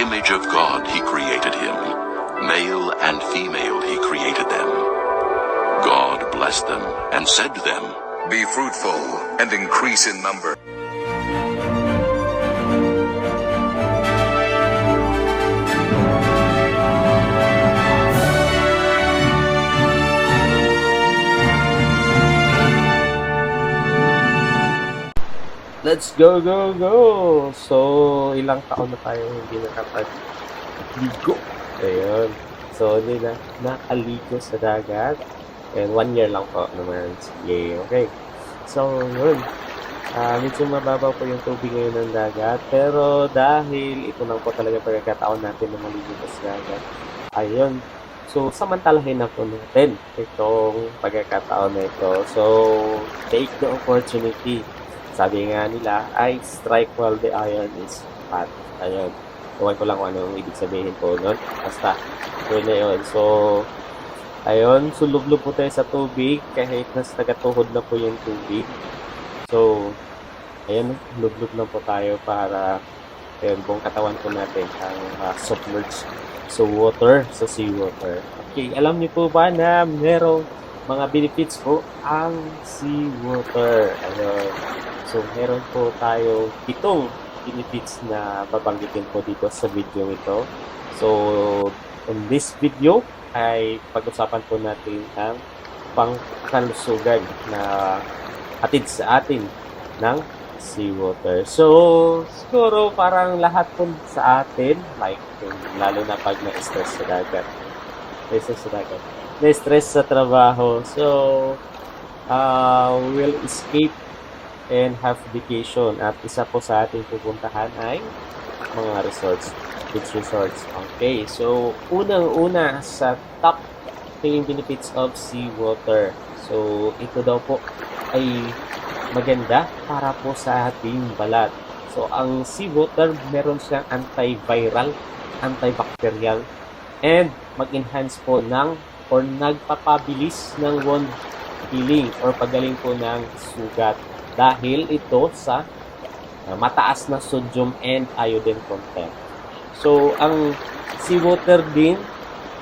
image of God he created him. Male and female he created them. God blessed them and said to them, Be fruitful and increase in number. Let's go, go, go! So, ilang taon na tayo hindi nakapag-ligo. Ayun. So, hindi na nakaligo sa dagat. And one year lang po naman. Yay, okay. So, yun. Ah, medyo mababaw po yung tubig ngayon ng dagat. Pero dahil ito lang po talaga pagkakataon natin na maligo sa dagat. Ayun. So, samantalahin na po natin itong pagkakataon na ito. So, take the opportunity sabi nga nila, I strike while the iron is hot. Ayun. Tuwan ko lang kung anong ibig sabihin po nun. Basta, yun na yun. So, ayun, sulublob po tayo sa tubig kahit nas tagatuhod na po yung tubig. So, ayun, lublob lang po tayo para ayun, buong katawan po natin ang uh, submerged sa water, sa seawater. Okay, alam niyo po ba na merong mga benefits po ang seawater? Ayun. So, meron po tayo pitong benefits na babanggitin po dito sa video ito. So, in this video ay pag-usapan po natin ang pangkalusugan na atid sa atin ng seawater. So, siguro parang lahat po sa atin, like, lalo na pag na-stress sa dagat. Na-stress sa dagat. Na-stress sa trabaho. So, uh, will escape and have vacation. At isa po sa ating pupuntahan ay mga resorts, beach resorts. Okay, so unang-una sa top 10 benefits of seawater. So ito daw po ay maganda para po sa ating balat. So ang seawater meron siyang antiviral, antibacterial, and mag-enhance po ng or nagpapabilis ng wound healing or pagaling po ng sugat dahil ito sa uh, mataas na sodium and iodine content. So, ang seawater din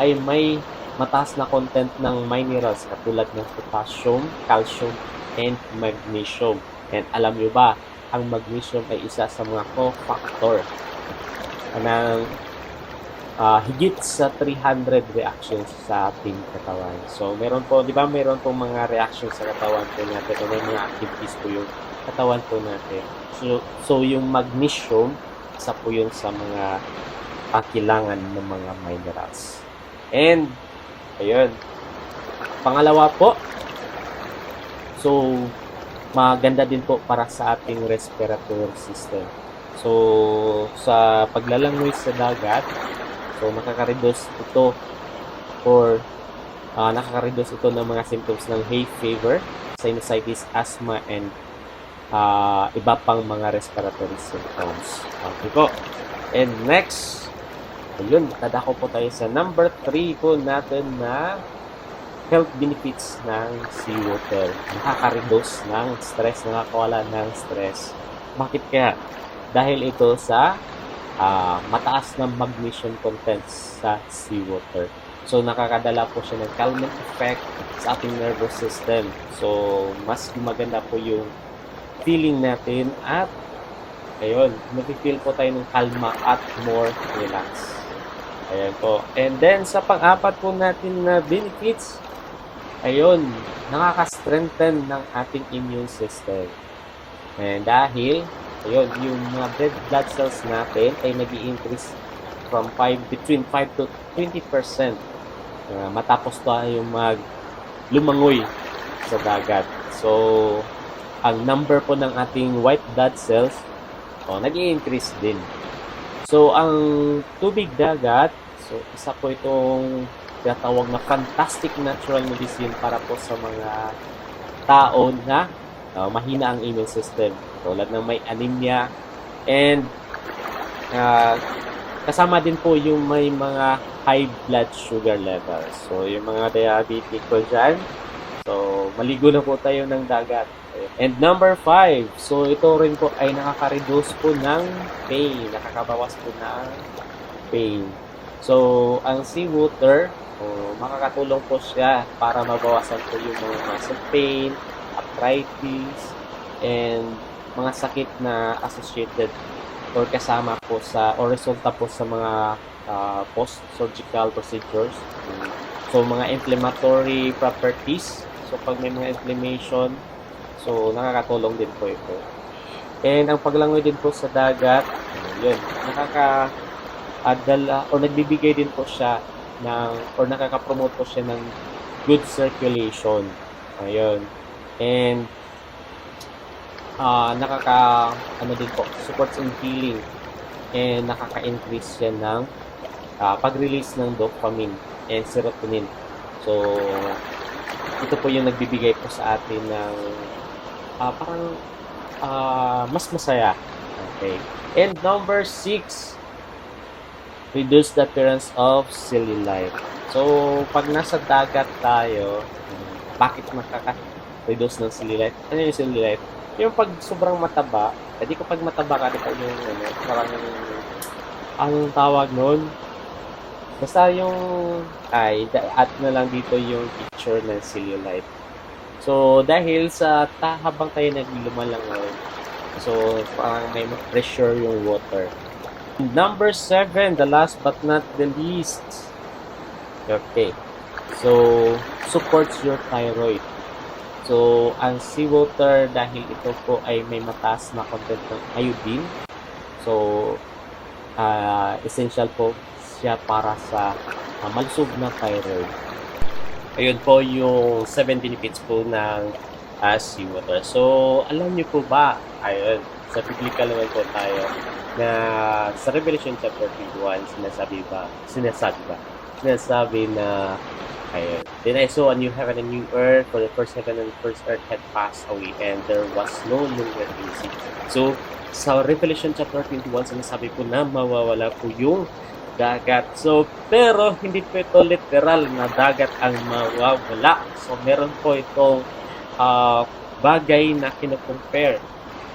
ay may mataas na content ng minerals katulad ng potassium, calcium, and magnesium. And alam nyo ba, ang magnesium ay isa sa mga cofactor ng uh, higit sa 300 reactions sa ating katawan. So, meron po, di ba, meron pong mga reactions sa katawan po natin o may mga activities po yung katawan po natin. So, so yung magnesium, isa po yun sa mga pakilangan ng mga minerals. And, ayun. Pangalawa po, so, maganda din po para sa ating respiratory system. So, sa paglalangoy sa dagat, So, nakaka-reduce ito for uh, nakaka-reduce ito ng mga symptoms ng hay fever, sinusitis, asthma, and uh, iba pang mga respiratory symptoms. Okay po. And next, ayun, tadako po tayo sa number 3 po natin na health benefits ng seawater. Nakaka-reduce ng stress, nakakawala ng stress. Bakit kaya? Dahil ito sa uh, mataas na magnesium content sa seawater. So, nakakadala po siya ng calming effect sa ating nervous system. So, mas maganda po yung feeling natin at ayun, mag-feel po tayo ng kalma at more relax. Ayan po. And then, sa pang-apat po natin na benefits, ayun, nakaka-strengthen ng ating immune system. And dahil Ayun, yung mga red blood cells natin ay nag increase from 5, between 5 to 20% uh, matapos tayo mag lumangoy sa dagat. So, ang number po ng ating white blood cells oh, nag increase din. So, ang tubig dagat, so isa po itong tinatawag na fantastic natural medicine para po sa mga tao na uh, mahina ang immune system tulad ng may anemia and uh, kasama din po yung may mga high blood sugar levels. So, yung mga diabetic ko dyan, so, maligo na po tayo ng dagat. And number five, so ito rin po ay nakaka-reduce po ng pain, nakakabawas po ng pain. So, ang seawater, oh, makakatulong po siya para mabawasan po yung mga muscle pain, arthritis, and mga sakit na associated or kasama po sa or resulta po sa mga ah, post-surgical procedures. So, mga inflammatory properties. So, pag may mga inflammation, so, nakakatulong din po ito. And ang paglangoy din po sa dagat, uh, yun, nakaka adala o nagbibigay din po siya ng or nakaka-promote po siya ng good circulation. Ayun. And ah nakaka ano din po, supports in healing and nakaka-increase siya ng ah, pag-release ng dopamine and serotonin. So, ito po yung nagbibigay po sa atin ng ah, parang ah, mas masaya. Okay. And number six, reduce the appearance of cellulite. So, pag nasa dagat tayo, bakit makaka-reduce ng cellulite? Ano yung cellulite? Yung pag sobrang mataba, hindi ko pag mataba ka, ba yung ano, parang, anong tawag nun? Basta yung, ay, at na lang dito yung picture ng cellulite. So, dahil sa ta, habang tayo naglumalangoy, so, parang may pressure yung water. Number seven, the last but not the least. Okay. So, supports your thyroid. So, ang seawater, dahil ito po ay may mataas na content ng iodine, so, ah essential po siya para sa ah, malusog na thyroid. Ayun po yung 7 benefits po ng uh, seawater. So, alam niyo po ba, ayun, sa biblical naman po tayo, na sa Revelation chapter 21, sinasabi ba, sinasabi ba, sinasabi na, ayun, Then I saw a new heaven and new earth, for the first heaven and first earth had passed away, and there was no longer any sea. So, sa Revelation chapter 21, sinasabi po na mawawala po yung dagat. So, pero hindi po ito literal na dagat ang mawawala. So, meron po itong ah, bagay na kinocompare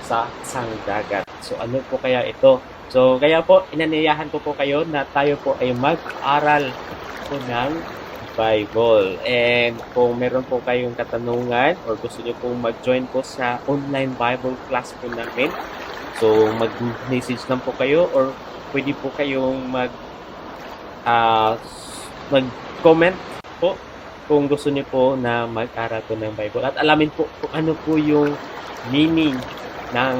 sa isang dagat. So, ano po kaya ito? So, kaya po, inanayahan ko po kayo na tayo po ay mag-aral po ng Bible. And kung meron po kayong katanungan or gusto nyo pong mag-join po sa online Bible class po namin, so mag-message lang po kayo or pwede po kayong mag ah, mag-comment po kung gusto niyo po na mag-aral po ng Bible at alamin po kung ano po yung meaning ng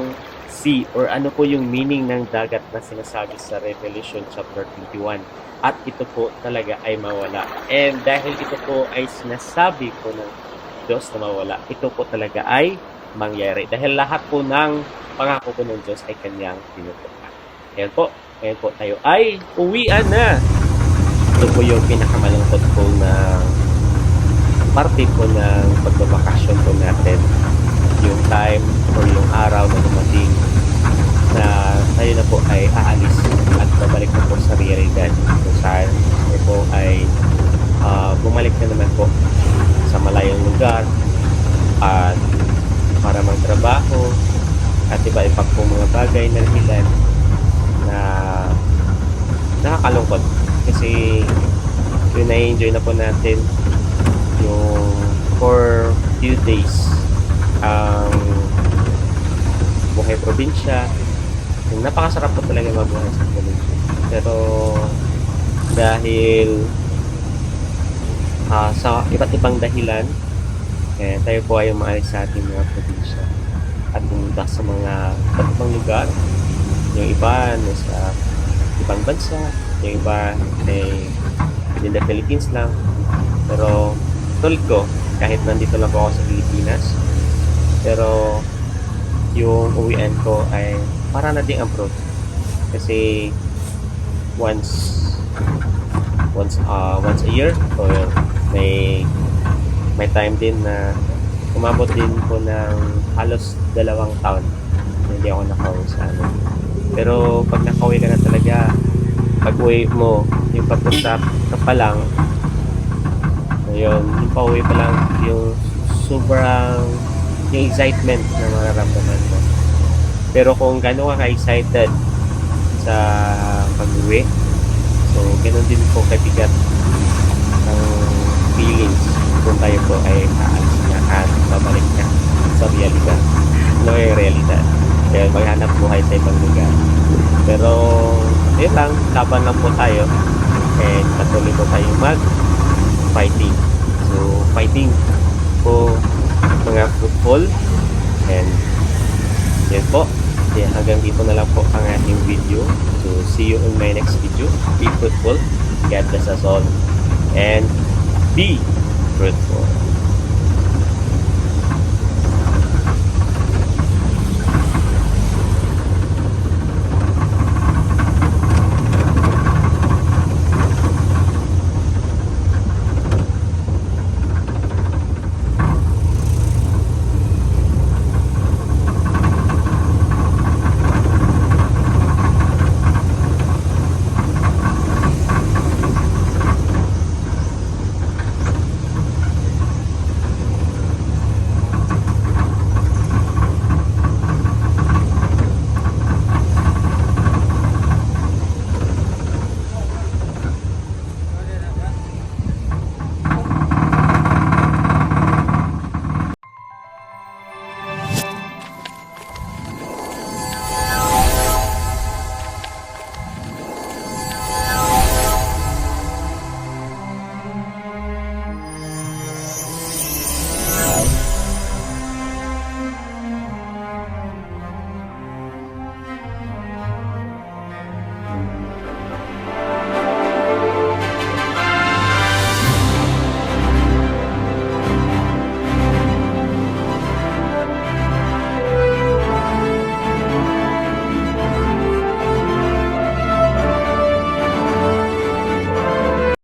sea or ano po yung meaning ng dagat na sinasabi sa Revelation chapter 21 at ito po talaga ay mawala. And dahil ito po ay sinasabi po ng Diyos na mawala ito po talaga ay mangyari. Dahil lahat po ng pangako po ng Diyos ay kanyang tinutupad ayan po ngayon po tayo ay uwian na. Ito po yung pinakamalungkot po na parte po ng pagbabakasyon po natin yung time or yung araw na dumating na tayo na po ay aalis at babalik na po sa realidad kung saan tayo po ay ah, bumalik na naman po sa malayong lugar at para magtrabaho at iba-iba po mga bagay na dahilan na nakakalungkot. Kasi yun na-enjoy na po natin yung for few days ang buhay probinsya. Napakasarap po talaga mabuhay sa probinsya. Pero dahil ah, sa iba't ibang dahilan eh, tayo po ay umaalis sa ating mga probinsya. At pumunta sa mga iba't ibang lugar yung iba nasa ibang bansa yung iba ay within the Philippines lang. Pero tulad ko kahit nandito lang po ako sa Pilipinas pero yung uwian ko ay para na ding abroad kasi once once uh, once a year or may may time din na umabot din po ng halos dalawang taon hindi ako nakauwi sa ano. Pero pag nakauwi ka na talaga, pag uwi mo, yung pagpunta ka pa lang, ayun, yung pauwi pa lang, yung sobrang yung excitement na mararamdaman mo. Pero kung gano'n ka ka-excited sa pag-uwi, So, ganun din po kabigat ang feelings kung tayo po ay aalis na at babalik na sa realidad. Ano yung realidad? Kaya maghanap buhay sa ibang lugar. Pero, yun lang, laban lang po tayo. And patuloy po tayo mag-fighting. So, fighting po mga fruitful. And, yan po. Kaya hanggang dito na lang po ang ating video. So, see you in my next video. Be fruitful. God bless us all. And be fruitful.